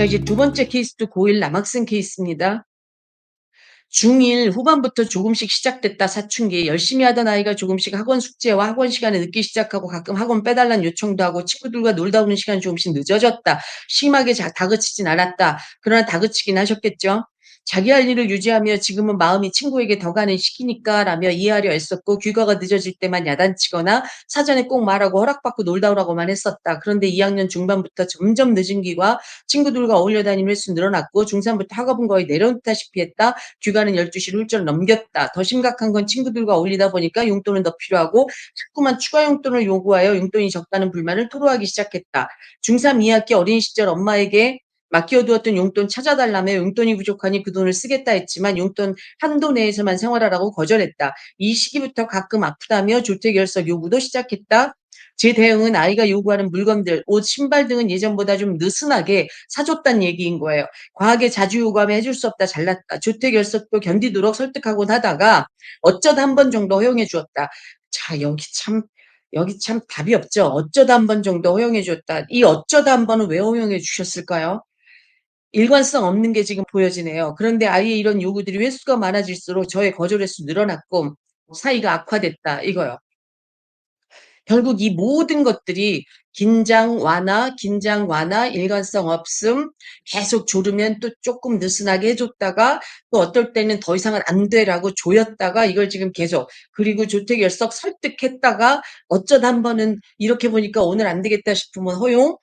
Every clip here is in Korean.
자, 이제 두 번째 케이스도 고1 남학생 케이스입니다. 중1 후반부터 조금씩 시작됐다 사춘기. 열심히 하던 아이가 조금씩 학원 숙제와 학원 시간에 늦게 시작하고 가끔 학원 빼달라는 요청도 하고 친구들과 놀다 오는 시간이 조금씩 늦어졌다. 심하게 자, 다그치진 않았다. 그러나 다그치긴 하셨겠죠. 자기 할 일을 유지하며 지금은 마음이 친구에게 더 가는 시기니까 라며 이해하려 애썼고 귀가가 늦어질 때만 야단치거나 사전에 꼭 말하고 허락받고 놀다 오라고만 했었다. 그런데 2학년 중반부터 점점 늦은 귀가 친구들과 어울려 다니는 횟수 늘어났고 중3부터 학업은 거의 내려놓다시피 했다. 귀가는 12시를 훌쩍 넘겼다. 더 심각한 건 친구들과 어울리다 보니까 용돈은 더 필요하고 자꾸만 추가 용돈을 요구하여 용돈이 적다는 불만을 토로하기 시작했다. 중3 2학기 어린 시절 엄마에게 맡겨두었던 용돈 찾아달라며 용돈이 부족하니 그 돈을 쓰겠다 했지만 용돈 한도 내에서만 생활하라고 거절했다. 이 시기부터 가끔 아프다며 조퇴결석 요구도 시작했다. 제 대응은 아이가 요구하는 물건들, 옷, 신발 등은 예전보다 좀 느슨하게 사줬단 얘기인 거예요. 과하게 자주 요구하면 해줄 수 없다, 잘났다. 조퇴결석도 견디도록 설득하곤 하다가 어쩌다 한 번 정도 허용해 주었다. 자, 여기 참 여기 참 답이 없죠. 어쩌다 한 번 정도 허용해 줬다. 이 어쩌다 한 번은 왜 허용해 주셨을까요? 일관성 없는 게 지금 보여지네요. 그런데 아이의 이런 요구들이 횟수가 많아질수록 저의 거절 횟수 늘어났고 사이가 악화됐다 이거요. 결국 이 모든 것들이 긴장 완화, 긴장 완화, 일관성 없음, 계속 조르면 또 조금 느슨하게 해줬다가 또 어떨 때는 더 이상은 안 돼라고 조였다가 이걸 지금 계속 그리고 조퇴결석 설득했다가 어쩌다 한 번은 이렇게 보니까 오늘 안 되겠다 싶으면 허용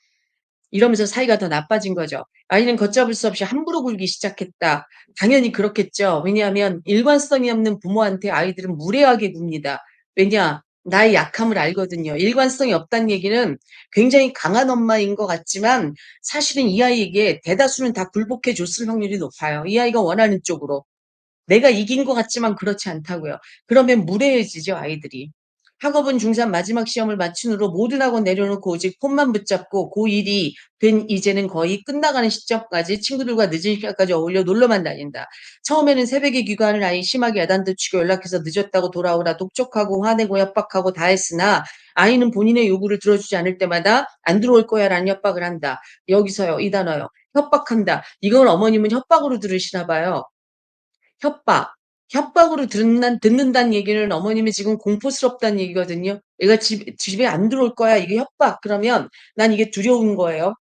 이러면서 사이가 더 나빠진 거죠. 아이는 걷잡을 수 없이 함부로 굴기 시작했다. 당연히 그렇겠죠. 왜냐하면 일관성이 없는 부모한테 아이들은 무례하게 굽니다. 왜냐? 나의 약함을 알거든요. 일관성이 없다는 얘기는 굉장히 강한 엄마인 것 같지만 사실은 이 아이에게 대다수는 다 굴복해 줬을 확률이 높아요. 이 아이가 원하는 쪽으로. 내가 이긴 것 같지만 그렇지 않다고요. 그러면 무례해지죠, 아이들이. 학업은 중3 마지막 시험을 마친 후로 모든 학원 내려놓고 오직 폰만 붙잡고 고1이 된 이제는 거의 끝나가는 시점까지 친구들과 늦은 시간까지 어울려 놀러만 다닌다. 처음에는 새벽에 귀가하는 아이 심하게 야단도 치고 연락해서 늦었다고 돌아오라 독촉하고 화내고 협박하고 다 했으나 아이는 본인의 요구를 들어주지 않을 때마다 안 들어올 거야 라는 협박을 한다. 여기서요 이 단어요. 협박한다. 이걸 어머님은 협박으로 들으시나 봐요. 협박. 협박으로 듣는, 듣는다는 얘기는 어머님이 지금 공포스럽다는 얘기거든요. 얘가 집, 집에 안 들어올 거야. 이게 협박. 그러면 난 이게 두려운 거예요.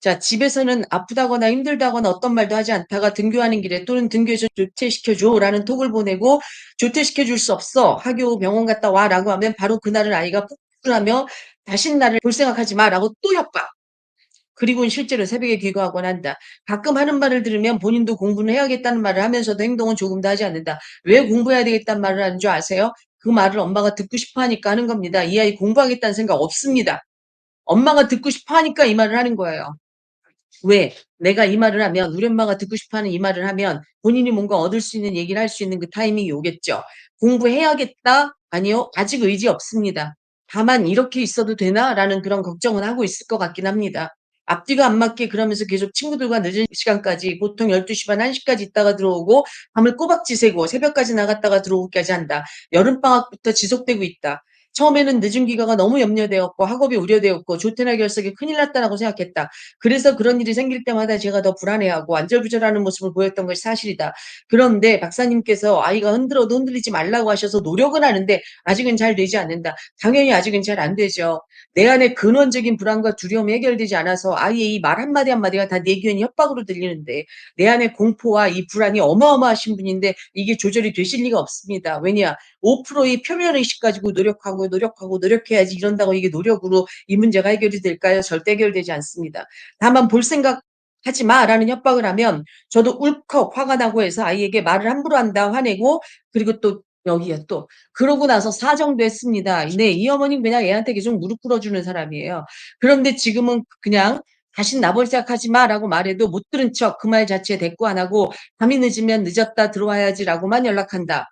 자, 집에서는 아프다거나 힘들다거나 어떤 말도 하지 않다가 등교하는 길에 또는 등교해서 조퇴시켜줘 라는 톡을 보내고 조퇴시켜줄 수 없어. 학교 병원 갔다 와 라고 하면 바로 그날은 아이가 폭발하며 다신 나를 볼 생각하지 마 라고 또 협박. 그리고는 실제로 새벽에 귀가하곤 한다. 가끔 하는 말을 들으면 본인도 공부는 해야겠다는 말을 하면서도 행동은 조금도 하지 않는다. 왜 공부해야 되겠다는 말을 하는 줄 아세요? 그 말을 엄마가 듣고 싶어 하니까 하는 겁니다. 이 아이 공부하겠다는 생각 없습니다. 엄마가 듣고 싶어 하니까 이 말을 하는 거예요. 왜? 내가 이 말을 하면 우리 엄마가 듣고 싶어 하는 이 말을 하면 본인이 뭔가 얻을 수 있는 얘기를 할 수 있는 그 타이밍이 오겠죠. 공부해야겠다? 아니요. 아직 의지 없습니다. 다만 이렇게 있어도 되나? 라는 그런 걱정은 하고 있을 것 같긴 합니다. 앞뒤가 안 맞게 그러면서 계속 친구들과 늦은 시간까지 보통 12시 반 1시까지 있다가 들어오고 밤을 꼬박 지 새고 새벽까지 나갔다가 들어오기까지 한다. 여름방학부터 지속되고 있다. 처음에는 늦은 귀가가 너무 염려되었고 학업이 우려되었고 조퇴나 결석이 큰일 났다라고 생각했다. 그래서 그런 일이 생길 때마다 제가 더 불안해하고 안절부절하는 모습을 보였던 것이 사실이다. 그런데 박사님께서 아이가 흔들어도 흔들리지 말라고 하셔서 노력은 하는데 아직은 잘 되지 않는다. 당연히 아직은 잘 안 되죠. 내 안에 근원적인 불안과 두려움이 해결되지 않아서 아이의 이 말 한마디 한마디가 다 내귀현이 협박으로 들리는데 내 안에 공포와 이 불안이 어마어마하신 분인데 이게 조절이 되실 리가 없습니다. 왜냐? 5%의 표면 의식 가지고 노력하고 노력하고 노력해야지 이런다고 이게 노력으로 이 문제가 해결이 될까요? 절대 해결되지 않습니다. 다만 볼 생각 하지 마 라는 협박을 하면 저도 울컥 화가 나고 해서 아이에게 말을 함부로 한다 화내고 그리고 또 여기에 또 그러고 나서 사정도 했습니다. 네, 이 어머니는 그냥 애한테 계속 무릎 꿇어주는 사람이에요. 그런데 지금은 그냥 다신 나볼 생각하지 마라고 말해도 못 들은 척 그 말 자체에 대꾸 안 하고 밤이 늦으면 늦었다 들어와야지라고만 연락한다.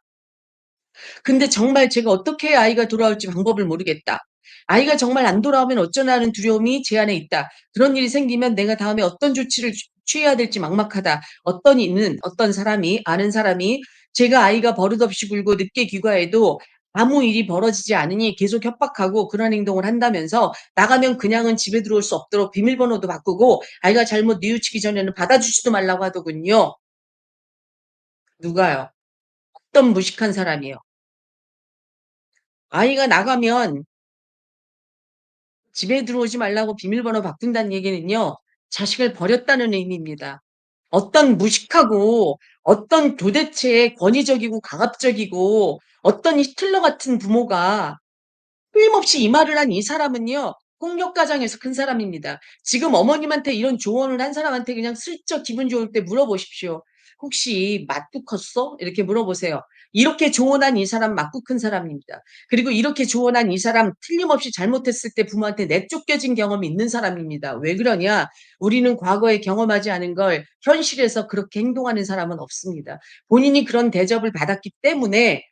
근데 정말 제가 어떻게 아이가 돌아올지 방법을 모르겠다. 아이가 정말 안 돌아오면 어쩌나 하는 두려움이 제 안에 있다. 그런 일이 생기면 내가 다음에 어떤 조치를 취해야 될지 막막하다. 어떤 이는 어떤 사람이 아는 사람이 제가 아이가 버릇없이 굴고 늦게 귀가해도 아무 일이 벌어지지 않으니 계속 협박하고 그런 행동을 한다면서 나가면 그냥은 집에 들어올 수 없도록 비밀번호도 바꾸고 아이가 잘못 뉘우치기 전에는 받아주지도 말라고 하더군요. 누가요? 어떤 무식한 사람이요? 아이가 나가면 집에 들어오지 말라고 비밀번호 바꾼다는 얘기는요. 자식을 버렸다는 의미입니다. 어떤 무식하고 어떤 도대체 권위적이고 강압적이고 어떤 히틀러 같은 부모가 틀림없이 이 말을 한 이 사람은요. 폭력 가정에서 큰 사람입니다. 지금 어머님한테 이런 조언을 한 사람한테 그냥 슬쩍 기분 좋을 때 물어보십시오. "혹시 맞고 컸어?" 이렇게 물어보세요. 이렇게 조언한 이 사람 맞고 큰 사람입니다. 그리고 이렇게 조언한 이 사람 틀림없이 잘못했을 때 부모한테 내쫓겨진 경험이 있는 사람입니다. 왜 그러냐? 우리는 과거에 경험하지 않은 걸 현실에서 그렇게 행동하는 사람은 없습니다. 본인이 그런 대접을 받았기 때문에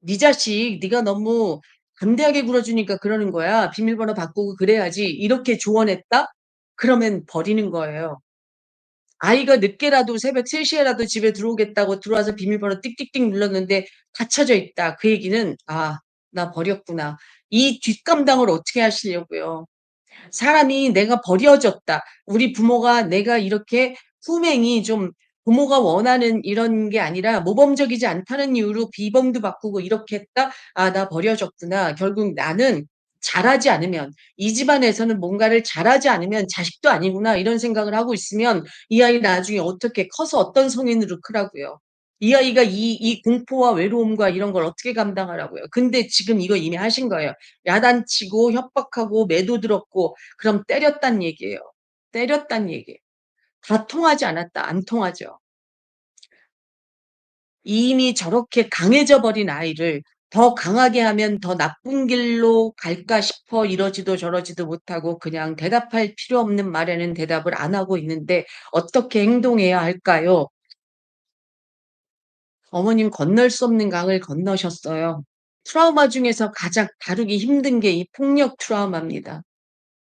"네 자식 네가 너무 담대하게 굴어주니까 그러는 거야. 비밀번호 바꾸고 그래야지." 이렇게 조언했다? 그러면 버리는 거예요. 아이가 늦게라도 새벽 3 시에라도 집에 들어오겠다고 들어와서 비밀번호 띡띡띡 눌렀는데 닫혀져 있다. 그 얘기는 '아 나 버렸구나.' 이 뒷감당을 어떻게 하시려고요. 사람이 내가 버려졌다. 우리 부모가 내가 이렇게 품행이 좀 부모가 원하는 이런 게 아니라 모범적이지 않다는 이유로 비번도 바꾸고 이렇게 했다. '아 나 버려졌구나. 결국 나는 잘하지 않으면 이 집안에서는 뭔가를 잘하지 않으면 자식도 아니구나.' 이런 생각을 하고 있으면 이 아이 나중에 어떻게 커서 어떤 성인으로 크라고요. 이 아이가 이 이 공포와 외로움과 이런 걸 어떻게 감당하라고요. 근데 지금 이거 이미 하신 거예요. 야단치고 협박하고 매도 들었고 그럼 때렸단 얘기예요. 때렸단 얘기예요. 다 통하지 않았다. 안 통하죠. 이미 저렇게 강해져 버린 아이를 더 강하게 하면 더 나쁜 길로 갈까 싶어 이러지도 저러지도 못하고 그냥 대답할 필요 없는 말에는 대답을 안 하고 있는데 어떻게 행동해야 할까요? 어머님 건널 수 없는 강을 건너셨어요. 트라우마 중에서 가장 다루기 힘든 게 이 폭력 트라우마입니다.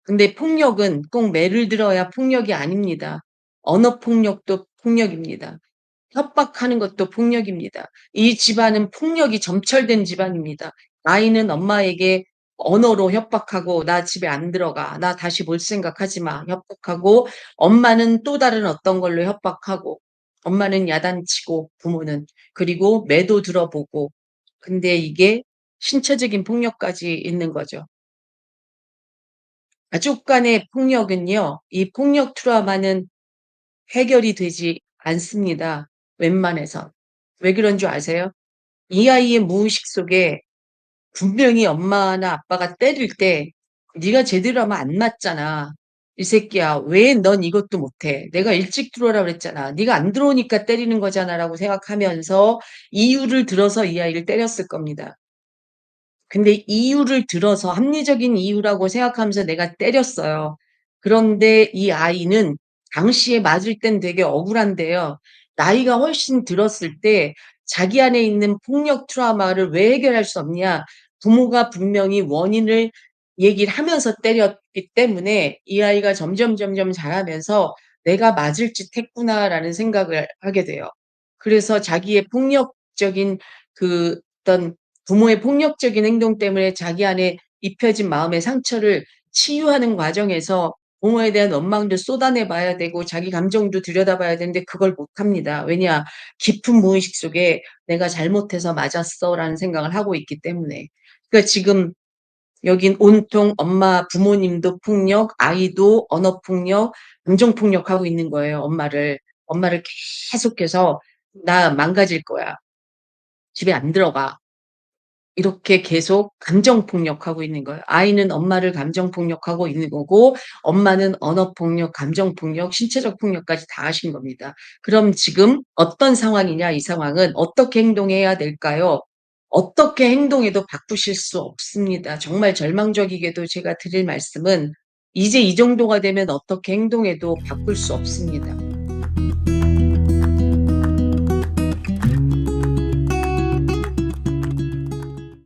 근데 폭력은 꼭 매를 들어야 폭력이 아닙니다. 언어 폭력도 폭력입니다. 협박하는 것도 폭력입니다. 이 집안은 폭력이 점철된 집안입니다. 아이는 엄마에게 언어로 협박하고 "나 집에 안 들어가. 나 다시 볼 생각하지 마." 협박하고 엄마는 또 다른 어떤 걸로 협박하고 엄마는 야단치고 부모는 그리고 매도 들어보고 근데 이게 신체적인 폭력까지 있는 거죠. 가족 간의 폭력은요. 이 폭력 트라우마는 해결이 되지 않습니다 웬만해선. 왜 그런 줄 아세요? 이 아이의 무의식 속에 분명히 엄마나 아빠가 때릴 때 "네가 제대로 하면 안 맞잖아. 이 새끼야 왜 넌 이것도 못해. 내가 일찍 들어오라 그랬잖아. 네가 안 들어오니까 때리는 거잖아."라고 생각하면서 이유를 들어서 이 아이를 때렸을 겁니다. 근데 이유를 들어서 합리적인 이유라고 생각하면서 내가 때렸어요. 그런데 이 아이는 당시에 맞을 땐 되게 억울한데요. 나이가 훨씬 들었을 때 자기 안에 있는 폭력 트라우마를 왜 해결할 수 없냐. 부모가 분명히 원인을 얘기를 하면서 때렸기 때문에 이 아이가 점점 점점 자라면서 '내가 맞을 짓 했구나.'라는 생각을 하게 돼요. 그래서 자기의 폭력적인 그 어떤 부모의 폭력적인 행동 때문에 자기 안에 입혀진 마음의 상처를 치유하는 과정에서 부모에 대한 원망도 쏟아내 봐야 되고 자기 감정도 들여다봐야 되는데 그걸 못합니다. 왜냐? 깊은 무의식 속에 '내가 잘못해서 맞았어.'라는 생각을 하고 있기 때문에. 그러니까 지금 여긴 온통 엄마 부모님도 폭력, 아이도 언어 폭력, 감정 폭력하고 있는 거예요 엄마를. 엄마를 계속해서 "나 망가질 거야. 집에 안 들어가." 이렇게 계속 감정 폭력하고 있는 거예요. 아이는 엄마를 감정 폭력하고 있는 거고 엄마는 언어 폭력, 감정 폭력, 신체적 폭력까지 다 하신 겁니다. 그럼 지금 어떤 상황이냐 이 상황은 어떻게 행동해야 될까요? 어떻게 행동해도 바꾸실 수 없습니다. 정말 절망적이게도 제가 드릴 말씀은 이제 이 정도가 되면 어떻게 행동해도 바꿀 수 없습니다.